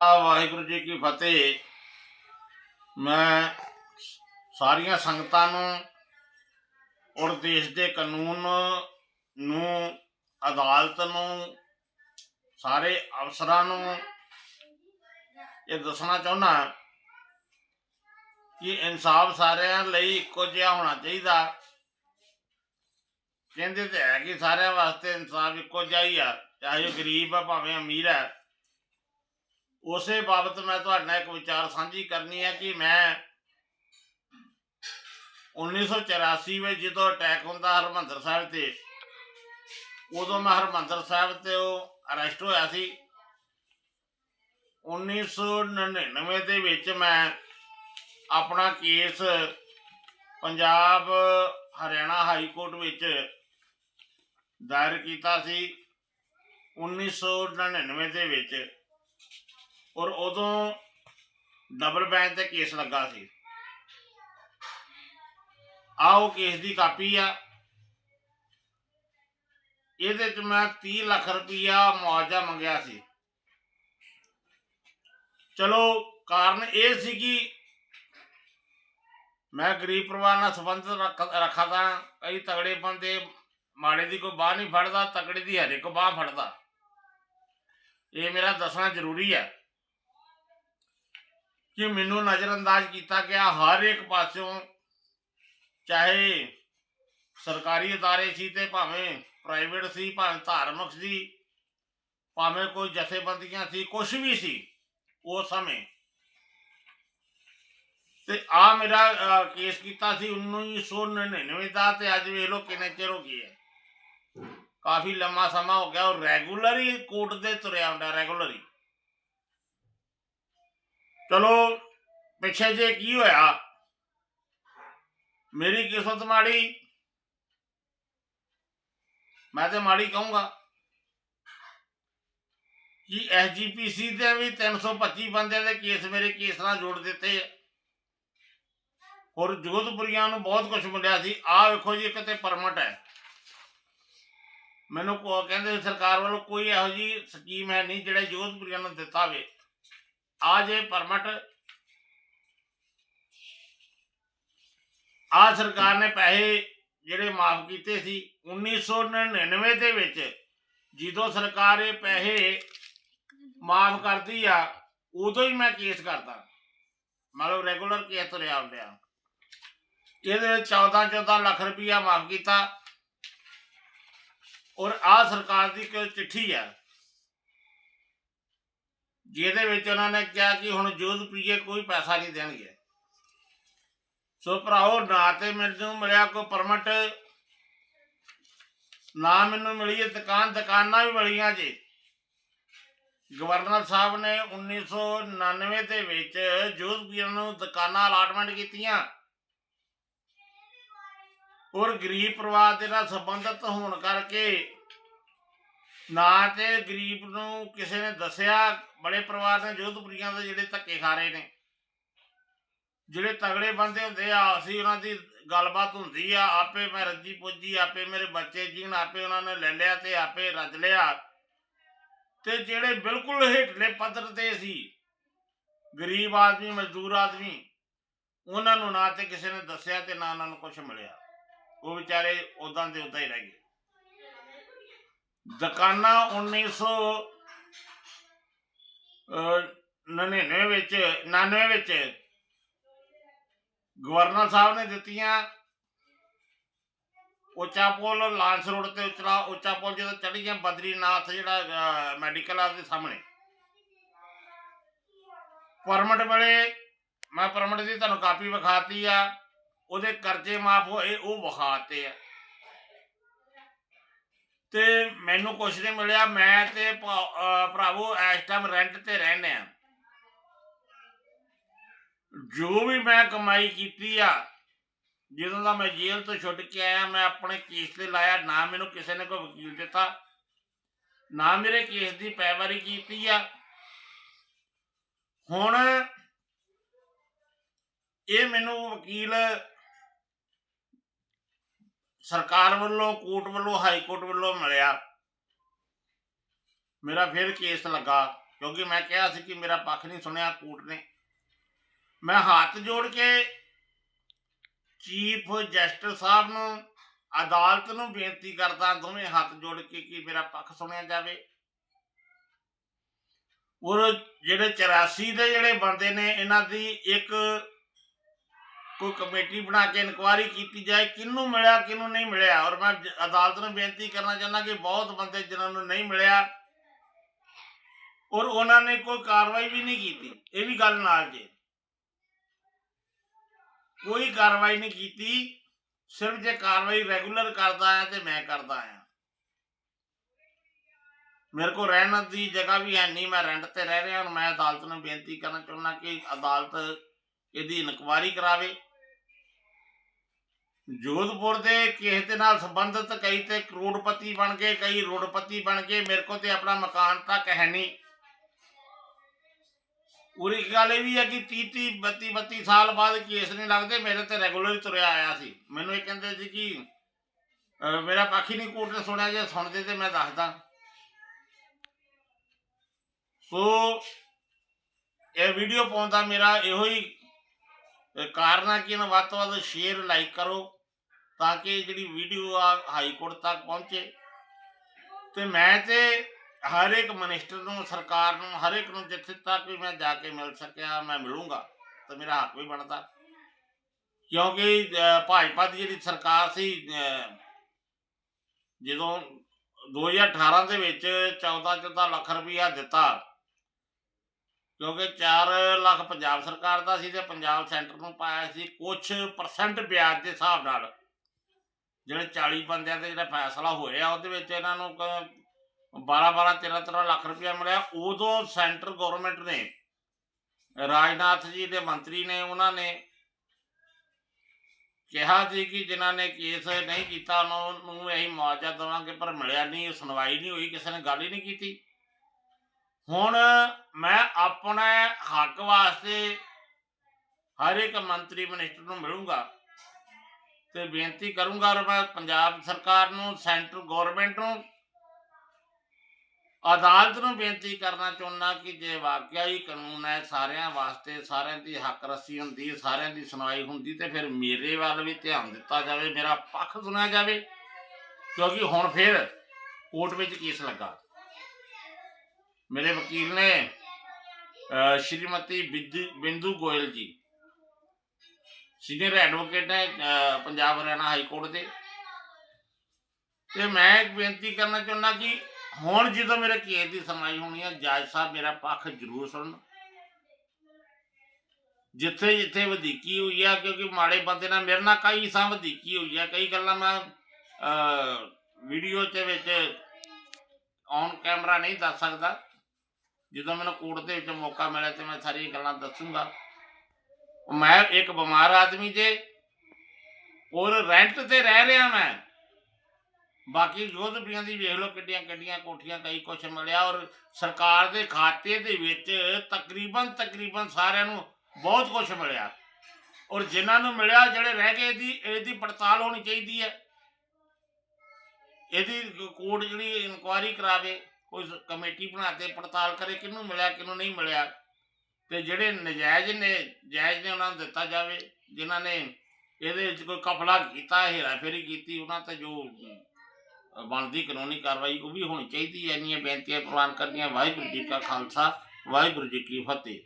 ਵਾਹਿਗੁਰੂ ਜੀ ਕੀ ਫਤਿਹ। ਮੈਂ ਸਾਰੀਆਂ ਸੰਗਤਾਂ ਨੂੰ ਔਰ ਦੇਸ਼ ਦੇ ਕਾਨੂੰਨ ਨੂੰ, ਅਦਾਲਤ ਨੂੰ, ਸਾਰੇ ਅਫਸਰਾਂ ਨੂੰ ਇਹ ਦੱਸਣਾ ਚਾਹੁੰਦਾ ਕਿ ਇਨਸਾਫ ਸਾਰਿਆਂ ਲਈ ਇੱਕੋ ਜਿਹਾ ਹੋਣਾ ਚਾਹੀਦਾ। ਕਹਿੰਦੇ ਤੇ ਹੈ ਕਿ ਸਾਰਿਆਂ ਵਾਸਤੇ ਇਨਸਾਫ ਇੱਕੋ ਜਿਹਾ ਹੀ ਆ, ਚਾਹੇ ਉਹ ਗਰੀਬ ਆ, ਭਾਵੇਂ ਅਮੀਰ ਹੈ ਉਸੇ ਬਾਬਤ ਮੈਂ ਤੁਹਾਡੇ ਨਾਲ ਇੱਕ ਵਿਚਾਰ ਸਾਂਝੀ ਕਰਨੀ ਹੈ ਕਿ ਮੈਂ 1984 ਵਿੱਚ ਜਦੋਂ ਅਟੈਕ ਹੁੰਦਾ ਹਰਮੰਦਰ ਸਾਹਿਬ ਤੇ, ਉਦੋਂ ਮੈਂ ਹਰਮੰਦਰ ਸਾਹਿਬ ਤੇ ਉਹ ਅਰੈਸਟ ਹੋਇਆ ਸੀ। 1999 ਦੇ ਵਿੱਚ ਮੈਂ ਆਪਣਾ case Punjab Haryana high court ਵਿੱਚ ਦਾਇਰ ਕੀਤਾ ਸੀ। 1999 ਦੇ ਵਿੱਚ ਔਰ ਉਦੋਂ ਡਬਲ ਬੈਂਚ ਤੇ ਕੇਸ ਲੱਗਾ ਸੀ। ਆਓ ਕੇਸ ਦੀ ਕਾਪੀ ਆ। ਇਹਦੇ ਚ ਮੈਂ 30 ਲੱਖ ਰੁਪਈਆ ਮੁਆਵਜ਼ਾ ਮੰਗਿਆ ਸੀ। ਚਲੋ, ਕਾਰਨ ਇਹ ਸੀ ਕਿ ਮੈਂ ਗਰੀਬ ਪਰਿਵਾਰ ਨਾਲ ਸੰਬੰਧ ਰੱਖ ਰੱਖਾ ਤਾਂ ਕਈ ਤਗੜੇ ਬੰਦੇ ਮਾੜੇ ਦੀ ਕੋਈ ਬਾਹ ਨਹੀਂ ਫੜਦਾ ਤਕੜੇ ਦੀ ਹਰੇ ਕੋ ਬਾਹ ਫੜਦਾ। ਇਹ ਮੇਰਾ ਦੱਸਣਾ ਜ਼ਰੂਰੀ ਹੈ। ਕਿ ਮੈਨੂੰ ਨਜ਼ਰਅੰਦਾਜ਼ ਕੀਤਾ ਗਿਆ ਹਰ ਇੱਕ ਪਾਸਿਓਂ, ਚਾਹੇ ਸਰਕਾਰੀ ਅਦਾਰੇ ਸੀ ਤੇ ਭਾਵੇਂ ਪ੍ਰਾਈਵੇਟ ਸੀ, ਭਾਵੇਂ ਧਾਰਮਿਕ ਸੀ, ਭਾਵੇਂ ਕੋਈ ਜਥੇਬੰਦੀਆਂ ਸੀ ਕੁਝ ਵੀ ਸੀ ਉਸ ਸਮੇਂ। ਤੇ ਆ ਮੇਰਾ ਕੇਸ ਕੀਤਾ ਸੀ 1999 ਦਾ ਤੇ ਅੱਜ ਵੇਖ ਲਓ ਕਿੰਨੇ ਚਿਰ ਹੋ ਗਏ ਹੈ ਕਾਫੀ ਲੰਮਾ ਸਮਾਂ ਹੋ ਗਿਆ ਉਹ ਰੈਗੂਲਰ ਹੀ ਕੋਰਟ ਦੇ ਤੁਰਿਆ ਹੁੰਦਾ ਰੈਗੂਲਰ ਹੀ। ਚਲੋ, ਪਿੱਛੇ ਜੇ ਕੀ ਹੋਇਆ? ਮੇਰੀ ਕਿਸਮਤ ਮਾੜੀ? ਮੈਂ ਤੇ ਮਾੜੀ ਕਹੂੰਗਾ। ਕਿ ਐਸਜੀਪੀਸੀ ਦੇ ਵੀ 325 ਬੰਦਿਆਂ ਦੇ ਕੇਸ ਮੇਰੇ ਕੇਸ ਨਾਲ ਜੋੜ ਦਿੱਤੇ ਆ। ਔਰ ਜੋਧਪੁਰੀਆਂ ਨੂੰ ਬਹੁਤ ਕੁਝ ਮਿਲਿਆ ਸੀ। ਆਹ ਵੇਖੋ ਜੀ ਕਿਤੇ ਪਰਮਿਟ ਹੈ। ਮੈਨੂੰ ਕੋ, ਕਹਿੰਦੇ ਸਰਕਾਰ ਵੱਲੋਂ ਕੋਈ ਇਹੋ ਜੀ ਸਕੀਮ ਹੈ ਨਹੀਂ, ਜਿਹੜਾ ਜੋਧਪੁਰੀਆਂ ਨੂੰ ਦਿੱਤਾ ਹੋਵੇ। ਆ ਜੇ ਪਰਮਟ। ਆ ਸਰਕਾਰ ਨੇ ਪੈਸੇ ਜਿਹੜੇ ਮਾਫ ਕੀਤੇ ਸੀ 1999 ਦੇ ਵਿੱਚ ਜਦੋਂ ਸਰਕਾਰ ਇਹ ਪੈਸੇ ਮਾਫ ਕਰਦੀ ਆ, ਉਦੋਂ ਹੀ ਮੈਂ ਕੇਸ ਕਰਦਾ। ਮਤਲਬ ਰੈਗੂਲਰ ਕੇਸ ਤੁਰਿਆ ਹੁੰਦਿਆ ਇਹਦੇ ਵਿੱਚ 14 14 ਲੱਖ ਰੁਪਈਆ ਮਾਫ ਕੀਤਾ। ਔਰ ਆ ਸਰਕਾਰ ਦੀ ਕੋਈ ਚਿੱਠੀ ਆ। ਜਿਹਦੇ ਵਿੱਚ ਉਹਨਾਂ ਨੇ ਕਿਹਾ ਕਿ ਹੁਣ ਜੋਧਪੁਰੀਏ ਕੋਈ ਪੈਸਾ ਨਹੀਂ ਦੇਣਗੇ। ਸੋ ਭਰਾਓ, ਨਾ ਤੇ ਮੈਨੂੰ ਮਿਲਿਆ ਕੋਈ ਪਰਮਿਟ ਨਾ ਮੈਨੂੰ ਮਿਲੀ ਦੁਕਾਨ, ਦੁਕਾਨਾਂ ਵੀ ਮਿਲੀਆਂ ਜੀ। ਗਵਰਨਰ ਸਾਹਿਬ ਨੇ 1999 ਦੇ ਵਿੱਚ ਜੋਧਪੁਰੀਆਂ ਨੂੰ ਦੁਕਾਨਾਂ ਅਲਾਟਮੈਂਟ ਕੀਤੀਆਂ। ਔਰ ਗਰੀਬ ਪਰਿਵਾਰ ਦੇ ਨਾਲ ਸੰਬੰਧਿਤ ਹੋਣ ਕਰਕੇ ਨਾ ਤੇ ਗਰੀਬ ਨੂੰ ਕਿਸੇ ਨੇ ਦੱਸਿਆ, ਬੜੇ ਪਰਿਵਾਰ ਨੇ ਜੋਧਪੁਰੀਆਂ ਦੇ ਜਿਹੜੇ ਧੱਕੇ ਖਾ ਰਹੇ ਨੇ। ਜਿਹੜੇ ਤਗੜੇ ਬੰਦੇ ਹੁੰਦੇ ਆ, ਅਸੀਂ ਉਹਨਾਂ ਦੀ ਗੱਲਬਾਤ ਹੁੰਦੀ ਆ, ਆਪੇ ਮੈਂ ਰੱਜੀ ਪੁੱਜੀ, ਆਪੇ ਮੇਰੇ ਬੱਚੇ ਜੀਣ, ਆਪੇ ਉਹਨਾਂ ਨੇ ਲੈ ਲਿਆ ਤੇ ਆਪੇ ਰੱਜ ਲਿਆ। ਤੇ ਜਿਹੜੇ ਬਿਲਕੁਲ ਹੇਠਲੇ ਪੱਧਰ ਤੇ ਸੀ, ਗਰੀਬ ਆਦਮੀ, ਮਜ਼ਦੂਰ ਆਦਮੀ, ਉਹਨਾਂ ਨੂੰ ਨਾ ਤੇ ਕਿਸੇ ਨੇ ਦੱਸਿਆ ਤੇ ਨਾ ਉਹਨਾਂ ਨੂੰ ਕੁਝ ਮਿਲਿਆ। ਉਹ ਵਿਚਾਰੇ ਉਦਾਂ ਦੇ ਉਦਾਂ ਹੀ ਰਹਿ ਗਏ। ਦੁਕਾਨਾਂ 1900 99 ਵਿੱਚ 99 ਵਿੱਚ ਗਵਰਨਰ ਸਾਹਿਬ ਨੇ ਦਿੱਤੀਆਂ। ਉੱਚਾ ਪੁਲ ਲਾਂਸ ਰੋਡ ਤੇ ਉਚਲਾ ਉੱਚਾ ਪੁਲ ਜਦੋਂ ਚੜੀ ਗਿਆ, ਬਦਰੀਨਾਥ ਜਿਹੜਾ ਮੈਡੀਕਲ ਆ ਦੇ ਸਾਹਮਣੇ। ਪਰਮਿਟ ਵੇਲੇ, ਮੈਂ ਪਰਮਿਟ ਦੀ ਤੁਹਾਨੂੰ ਕਾਪੀ ਵਿਖਾਤੀ ਆ, ਉਹਦੇ ਕਰਜ਼ੇ ਮਾਫ ਹੋਏ, ਉਹ ਵਿਖਾਤੇ ਆ। ਤੇ ਮੈਨੂੰ ਕੁਛ ਨਹੀਂ ਮਿਲਿਆ। ਮੈਂ ਤੇ ਭਰਾਵੋ, ਇਸ ਟਾਈਮ ਰੈਂਟ ਤੇ ਰਹਿੰਦੇ ਆ ਜੋ ਵੀ ਮੈਂ ਕਮਾਈ ਕੀਤੀ ਆ, ਜਦੋਂ ਦਾ ਮੈਂ ਜੇਲ੍ਹ ਤੋਂ ਛੁੱਟ ਕੇ ਆਇਆ, ਮੈਂ ਆਪਣੇ ਕੇਸ ਤੇ ਲਾਇਆ, ਨਾ ਮੈਨੂੰ ਕਿਸੇ ਨੇ ਕੋਈ ਵਕੀਲ ਦਿੱਤਾ, ਨਾ ਮੇਰੇ ਕੇਸ ਦੀ ਪੈਵਾਰੀ ਕੀਤੀ ਆ। ਹੁਣ ਇਹ ਮੈਨੂੰ ਵਕੀਲ ਸਰਕਾਰ ਵੱਲੋਂ, ਕੋਰਟ ਵੱਲੋਂ, ਹਾਈ ਕੋਰਟ ਵੱਲੋਂ ਮਿਲਿਆ। ਮੇਰਾ ਫਿਰ ਕੇਸ ਲੱਗਾ, ਕਿਉਂਕਿ ਮੈਂ ਕਿਹਾ ਸੀ ਕਿ ਮੇਰਾ ਪੱਖ ਨਹੀਂ ਸੁਣਿਆ ਕੋਰਟ ਨੇ। ਮੈਂ ਹੱਥ ਜੋੜ ਕੇ ਚੀਫ ਜਸਟਿਸ ਸਾਹਿਬ ਨੂੰ ਅਦਾਲਤ ਨੂੰ ਬੇਨਤੀ ਕਰਦਾ, ਦੋਵੇਂ ਹੱਥ ਜੋੜ ਕੇ ਕਿ ਮੇਰਾ ਪੱਖ ਸੁਣਿਆ ਜਾਵੇ। ਔਰ ਜਿਹੜੇ 84 ਦੇ ਜਿਹੜੇ ਬੰਦੇ ਨੇ, ਇਹਨਾਂ ਦੀ ਇੱਕ ਕੋਈ ਕਮੇਟੀ ਬਣਾ ਕੇ ਇਨਕੁਆਇਰੀ ਕੀਤੀ ਜਾਏ, ਕਿਹਨੂੰ ਮਿਲਿਆ, ਕਿਹਨੂੰ ਨਹੀਂ ਮਿਲਿਆ। ਔਰ ਮੈਂ ਅਦਾਲਤ ਨੂੰ ਬੇਨਤੀ ਕਰਨਾ ਚਾਹੁੰਦਾ ਕਿ ਬਹੁਤ ਬੰਦੇ ਜਿਨ੍ਹਾਂ ਨੂੰ ਨਹੀਂ ਮਿਲਿਆ ਔਰ ਉਹਨਾਂ ਨੇ ਕੋਈ ਕਾਰਵਾਈ ਵੀ ਨਹੀਂ ਕੀਤੀ। ਇਹ ਵੀ ਗੱਲ ਨਾਲ ਜੇ। ਕੋਈ ਕਾਰਵਾਈ ਨਹੀਂ ਕੀਤੀ। ਸਿਰਫ ਜੇ ਕਾਰਵਾਈ ਰੈਗੂਲਰ ਕਰਦਾ ਹੈ ਤੇ ਮੈਂ ਕਰਦਾ ਆ ਮੇਰੇ ਕੋਲ ਰਹਿਣ ਦੀ ਜਗ੍ਹਾ ਵੀ ਹੈ ਨਹੀਂ, ਮੈਂ ਰੈਂਟ ਤੇ ਰਹਿ ਰਿਹਾ। ਹਾਂ ਮੈਂ ਅਦਾਲਤ ਨੂੰ ਬੇਨਤੀ ਕਰਨਾ ਚਾਹੁੰਦਾ ਕਿ ਅਦਾਲਤ ਇਹਦੀ ਇਨਕੁਆਇਰੀ ਕਰਾਵੇ। ਜੋਧਪੁਰ ਦੇ ਕੇਸ ਦੇ ਨਾਲ ਸੰਬੰਧਿਤ ਕਈ ਤੇ ਕਰੋੜਪਤੀ ਬਣ ਗਏ, ਕਈ ਰੋਡਪਤੀ ਬਣ ਗਏ। ਮੇਰੇ ਕੋਲ ਤੇ ਆਪਣਾ ਮਕਾਨ ਤੱਕ ਹੈ ਨਹੀਂ। ਉਰੀ ਗੱਲ ਇਹ ਵੀ ਹੈ ਕਿ 30 30 32 32 ਸਾਲ ਬਾਅਦ ਕੇਸ ਨਹੀਂ ਲੱਗਦੇ। ਮੇਰੇ ਤੇ ਰੈਗੂਲਰ ਤੁਰਿਆ ਆਇਆ ਸੀ। ਮੈਨੂੰ ਇਹ ਕਹਿੰਦੇ ਸੀ ਕਿ ਮੇਰਾ ਪਾਖੀ ਨਹੀਂ ਕੋਰਟ ਨੇ ਸੁਣਿਆ, ਜੇ ਸੁਣਦੇ ਤੇ ਮੈਂ ਦੱਸਦਾ। ਸੋ, ਇਹ ਵੀਡੀਓ ਪਾਉਣ ਦਾ ਮੇਰਾ ਇਹੋ ਹੀ ਕਾਰਨ ਆ ਕਿ ਇਹਨੂੰ ਵੱਧ ਤੋਂ ਵੱਧ ਸ਼ੇਅਰ ਲਾਈਕ ਕਰੋ। ਤਾਂ ਕਿ ਜਿਹੜੀ ਵੀਡੀਓ ਆ ਹਾਈ ਕੋਰਟ ਤੱਕ ਪਹੁੰਚੇ। ਤੇ ਮੈਂ ਤੇ ਹਰ ਇੱਕ ਮਿਨਿਸਟਰ ਨੂੰ ਸਰਕਾਰ ਨੂੰ ਹਰ ਇੱਕ ਨੂੰ ਜਿੱਥੇ ਤੱਕ ਵੀ ਮੈਂ ਜਾ ਕੇ ਮਿਲ ਸਕਿਆ ਮੈਂ ਮਿਲੂੰਗਾ ਤੇ ਮੇਰਾ ਹੱਕ ਵੀ ਬਣਦਾ। ਕਿਉਂਕਿ ਭਾਜਪਾ ਦੀ ਜਿਹੜੀ ਸਰਕਾਰ ਸੀ ਅਹ, ਜਦੋਂ 2018 ਦੇ ਵਿੱਚ 14 14 ਲੱਖ ਰੁਪਈਆ ਦਿੱਤਾ ਕਿਉਂਕਿ 4 ਲੱਖ ਪੰਜਾਬ ਸਰਕਾਰ ਦਾ ਸੀ ਤੇ ਪੰਜਾਬ ਸੈਂਟਰ ਨੂੰ ਪਾਇਆ ਸੀ ਕੁਝ ਪਰਸੈਂਟ ਵਿਆਜ ਦੇ ਹਿਸਾਬ ਨਾਲ। ਜਿਹੜੇ 40 ਬੰਦਿਆਂ ਤੇ ਜਿਹੜਾ ਫੈਸਲਾ ਹੋਇਆ, ਉਹਦੇ ਵਿੱਚ ਇਹਨਾਂ ਨੂੰ 12 12 13 13 ਲੱਖ ਰੁਪਇਆ ਮਿਲਿਆ। ਉਦੋਂ ਸੈਂਟਰ ਗਵਰਨਮੈਂਟ ਨੇ, ਰਾਜਨਾਥ ਜੀ ਦੇ ਮੰਤਰੀ ਨੇ, ਉਹਨਾਂ ਨੇ ਕਿਹਾ ਸੀ ਕਿ ਜਿਨ੍ਹਾਂ ਨੇ ਕੇਸ ਨਹੀਂ ਕੀਤਾ, ਉਹਨਾਂ ਨੂੰ ਇਹੀ ਮੁਆਵਜ਼ਾ ਦੇਵਾਂਗੇ, ਪਰ ਮਿਲਿਆ ਨਹੀਂ, ਸੁਣਵਾਈ ਨਹੀਂ ਹੋਈ, ਕਿਸੇ ਨੇ ਗੱਲ ਹੀ ਨਹੀਂ ਕੀਤੀ। ਹੁਣ ਮੈਂ ਆਪਣੇ ਹੱਕ ਵਾਸਤੇ ਹਰ ਇੱਕ ਮੰਤਰੀ ਮਿਨਿਸਟਰ ਨੂੰ ਮਿਲੂੰਗਾ। ਤੇ ਬੇਨਤੀ ਕਰੂੰਗਾ ਮੈਂ ਪੰਜਾਬ ਸਰਕਾਰ ਨੂੰ, ਸੈਂਟਰ ਗਵਰਨਮੈਂਟ ਨੂੰ, ਅਦਾਲਤ ਨੂੰ ਬੇਨਤੀ ਕਰਨਾ ਚਾਹੁੰਦਾ ਕਿ ਜੇ ਵਾਕਿਆ ਹੀ ਕਾਨੂੰਨ ਹੈ, ਸਾਰਿਆਂ ਵਾਸਤੇ, ਸਾਰਿਆਂ ਦੀ ਹੱਕ ਰੱਸੀ ਹੁੰਦੀ ਸਾਰਿਆਂ ਦੀ ਸੁਣਵਾਈ ਹੁੰਦੀ, ਤੇ ਫਿਰ ਮੇਰੇ ਵੱਲ ਵੀ ਧਿਆਨ ਦਿੱਤਾ ਜਾਵੇ, ਮੇਰਾ ਪੱਖ ਸੁਣਿਆ ਜਾਵੇ, ਕਿਉਂਕਿ ਹੁਣ ਫਿਰ ਕੋਰਟ ਵਿੱਚ ਕੇਸ ਲੱਗਾ। ਮੇਰੇ ਵਕੀਲ ਨੇ ਸ਼੍ਰੀਮਤੀ ਬਿੰਦੂ- ਬਿੰਦੂ ਗੋਇਲ ਜੀ ਸੀਨੀਅਰ ਐਡਵੋਕੇਟ ਹੈ ਪੰਜਾਬ ਹਰਿਆਣਾ ਹਾਈ ਕੋਰਟ ਦੇ। ਤੇ ਮੈਂ ਇੱਕ ਬੇਨਤੀ ਕਰਨਾ ਚਾਹੁੰਦਾ ਕਿ ਹੁਣ ਜਦੋਂ ਮੇਰੇ ਕੇਸ ਦੀ ਸੁਣਵਾਈ ਹੋਣੀ ਹੈ, ਜੱਜ ਸਾਹਿਬ ਮੇਰਾ ਪੱਖ ਜ਼ਰੂਰ ਸੁਣਨ। ਜਿੱਥੇ ਜਿੱਥੇ ਵਧੀਕੀ ਹੋਈ ਆ, ਕਿਉਂਕਿ ਮਾੜੇ ਬੰਦੇ ਨਾਲ ਮੇਰੇ ਨਾਲ ਕਈ ਸਾਂ ਵਧੀਕੀ ਹੋਈ ਆ, ਕਈ ਗੱਲਾਂ ਮੈਂ ਵੀਡੀਓ ਦੇ ਵਿੱਚ ਔਨ ਕੈਮਰਾ ਨਹੀਂ ਦੱਸ ਸਕਦਾ। ਜਦੋਂ ਮੈਨੂੰ ਕੋਰਟ ਦੇ ਵਿੱਚ ਮੌਕਾ ਮਿਲਿਆ ਤੇ ਮੈਂ ਸਾਰੀਆਂ ਗੱਲਾਂ ਦੱਸੂਗਾ। ਮੈਂ ਇੱਕ ਬਿਮਾਰ ਆਦਮੀ ਜੇ, ਔਰ ਰੈਂਟ ਤੇ ਰਹਿ ਰਿਹਾ ਮੈਂ। ਬਾਕੀ ਜੋਧਪੁਰੀਆਂ ਦੀ ਵੇਖ ਲਓ ਕਿੱਡੀਆਂ ਕਿੱਡੀਆਂ ਕੋਠੀਆਂ ਕਈ ਕੁਛ ਮਿਲਿਆ, ਔਰ ਸਰਕਾਰ ਦੇ ਖਾਤੇ ਦੇ ਵਿੱਚ ਤਕਰੀਬਨ ਤਕਰੀਬਨ ਸਾਰਿਆਂ ਨੂੰ ਬਹੁਤ ਕੁਛ ਮਿਲਿਆ। ਔਰ ਜਿਨ੍ਹਾਂ ਨੂੰ ਮਿਲਿਆ, ਜਿਹੜੇ ਰਹਿ ਗਏ, ਇਹਦੀ ਇਹਦੀ ਪੜਤਾਲ ਹੋਣੀ ਚਾਹੀਦੀ ਹੈ। ਇਹਦੀ ਕੋਰਟ ਜਿਹੜੀ ਇਨਕੁਆਇਰੀ ਕਰਾਵੇ, ਕੋਈ ਕਮੇਟੀ ਬਣਾ ਕੇ ਪੜਤਾਲ ਕਰੇ, ਕਿਹਨੂੰ ਮਿਲਿਆ, ਕਿਹਨੂੰ ਨਹੀਂ ਮਿਲਿਆ। ਤੇ ਜਿਹੜੇ ਨਜਾਇਜ਼ ਨੇ, ਜਾਇਜ਼ ਨੇ ਉਹਨਾਂ ਨੂੰ ਦਿੱਤਾ ਜਾਵੇ। ਜਿਨ੍ਹਾਂ ਨੇ ਇਹਦੇ ਵਿੱਚ ਕੋਈ ਕਪਲਾ ਕੀਤਾ, ਹੇਰਾਫੇਰੀ ਕੀਤੀ, ਉਹਨਾਂ ਤੇ ਜੋ ਬਣਦੀ ਕਾਨੂੰਨੀ ਕਾਰਵਾਈ, ਉਹ ਵੀ ਹੋਣੀ ਚਾਹੀਦੀ ਹੈ। ਇੰਨੀਆਂ ਬੇਨਤੀਆਂ ਪ੍ਰਵਾਨ ਕਰਨੀਆਂ। ਵਾਹਿਗੁਰੂ ਜੀ ਕਾ ਖਾਲਸਾ, ਵਾਹਿਗੁਰੂ ਜੀ ਕੀ ਫਤਿਹ।